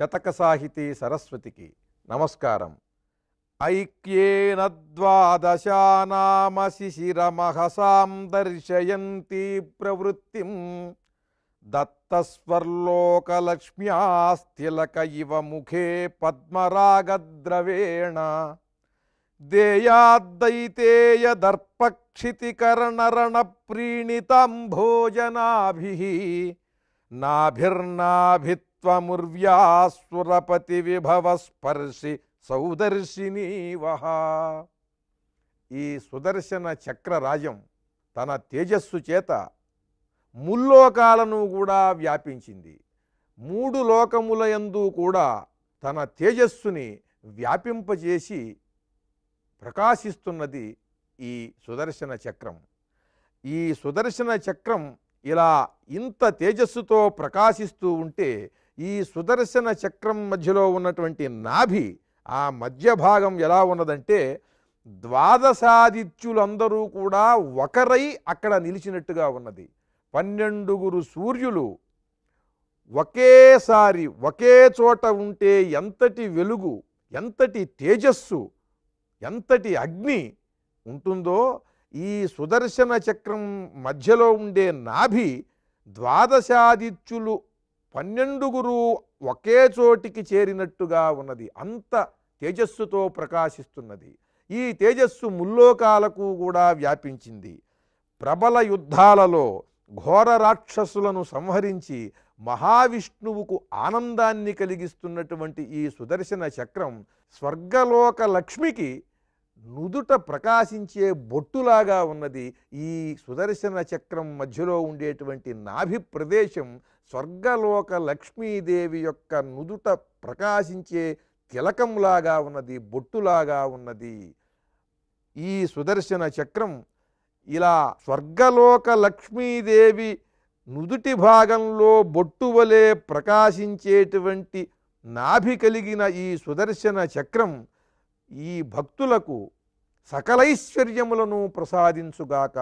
శతక సాహితీ సరస్వతికి నమస్కారం. ఐక్యేన ద్వాదశానామ శిశిరమహసాం దర్శయంతి ప్రవృత్తిం. దత్తస్వర్లోకలక్ష్మ్యాస్తిలక ఇవ ముఖే పద్మరాగద్రవేణ. దేయాద్దైతేయ దర్పక్షితికరణరణ ప్రీణితాం భోజనాభిః విభవ స్పర్శి సౌదర్శినీవహ ఈ సుదర్శన చక్రరాజం తన తేజస్సు చేత ముల్లోకాలను కూడా వ్యాపించింది. మూడు లోకములయందు కూడా తన తేజస్సుని వ్యాపింపజేసి ప్రకాశిస్తున్నది ఈ సుదర్శన చక్రం. ఈ సుదర్శన చక్రం ఇలా ఇంత తేజస్సుతో ప్రకాశిస్తూ ఉంటే ఈ సుదర్శన చక్రం మధ్యలో ఉన్నటువంటి నాభి ఆ మధ్య భాగం ఎలా ఉన్నదంటే ద్వాదశాదిత్యులందరూ కూడా ఒకరై అక్కడ నిలిచినట్టుగా ఉన్నది. పన్నెండుగురు సూర్యులు ఒకేసారి ఒకే చోట ఉంటే ఎంతటి వెలుగు ఎంతటి తేజస్సు ఎంతటి అగ్ని ఉంటుందో ఈ సుదర్శన చక్రం మధ్యలో ఉండే నాభి ద్వాదశాదిత్యులు పన్నెండుగురు ఒకే చోటికి చేరినట్టుగా ఉన్నది. అంత తేజస్సుతో ప్రకాశిస్తున్నది. ఈ తేజస్సు ముల్లోకాలకు కూడా వ్యాపించింది. ప్రబల యుద్ధాలలో ఘోర రాక్షసులను సంహరించి మహావిష్ణువుకు ఆనందాన్ని కలిగిస్తున్నటువంటి ఈ సుదర్శన చక్రం స్వర్గలోక లక్ష్మికి నుదుట ప్రకాశించే బొట్టులాగా ఉన్నది ఈ సుదర్శన చక్రం మధ్యలో ఉండేటువంటి నాభి ప్రదేశం స్వర్గలోక లక్ష్మీదేవి యొక్క నుదుట ప్రకాశించే తిలకంలాగా ఉన్నది బొట్టులాగా ఉన్నది. ఈ సుదర్శన చక్రం ఇలా స్వర్గలోక లక్ష్మీదేవి నుదుటి భాగంలో బొట్టు వలె ప్రకాశించేటువంటి నాభి కలిగిన ఈ సుదర్శన చక్రం ఈ భక్తులకు సకలైశ్వర్యములను ప్రసాదించుగాక.